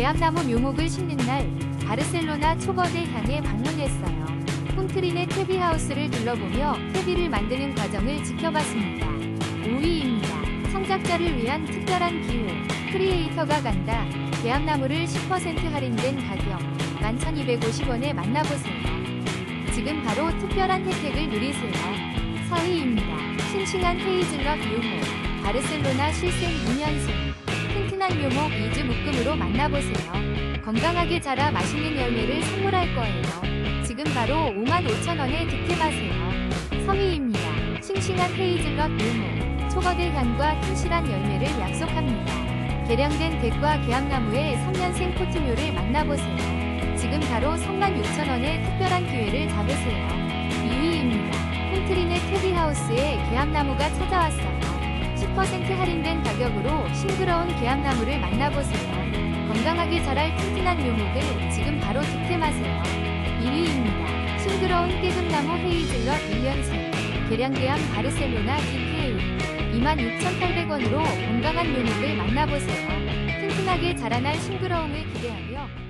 대암나무 묘목을 심는 날 바르셀로나 초거대 향에 방문했어요. 홈트린의 퇴비하우스를 둘러보며 퇴비를 만드는 과정을 지켜봤습니다. 5위입니다. 창작자를 위한 특별한 기회. 크리에이터가 간다. 대암나무를 10% 할인된 가격 11,250원에 만나보세요. 지금 바로 특별한 혜택을 누리세요. 4위입니다. 싱싱한 헤이즐넛 묘목. 바르셀로나 실생 2년생. 튼튼한 묘목 2주 묶음으로 만나보세요. 건강하게 자라 맛있는 열매를 선물할 거예요. 지금 바로 55,000원에 득템하세요. 3위입니다. 싱싱한 헤이즐넛 묘목. 초거대 향과 튼실한 열매를 약속합니다. 개량된 댁과 계암나무의 3년생 포트묘를 만나보세요. 지금 바로 36,000원의 특별한 기회를 잡으세요. 2위입니다. 홈트린의 퇴비하우스에 계암나무가 찾아왔어요. 10% 할인된 가격으로 싱그러운 계암나무를 만나보세요. 건강하게 자랄 튼튼한 묘목을 지금 바로 득템하세요. 2위입니다. 싱그러운 깨금나무 헤이즐넛 1년생 계량계암 바르셀로나 디테일 26,800원으로 건강한 묘목을 만나보세요. 튼튼하게 자라날 싱그러움을 기대하며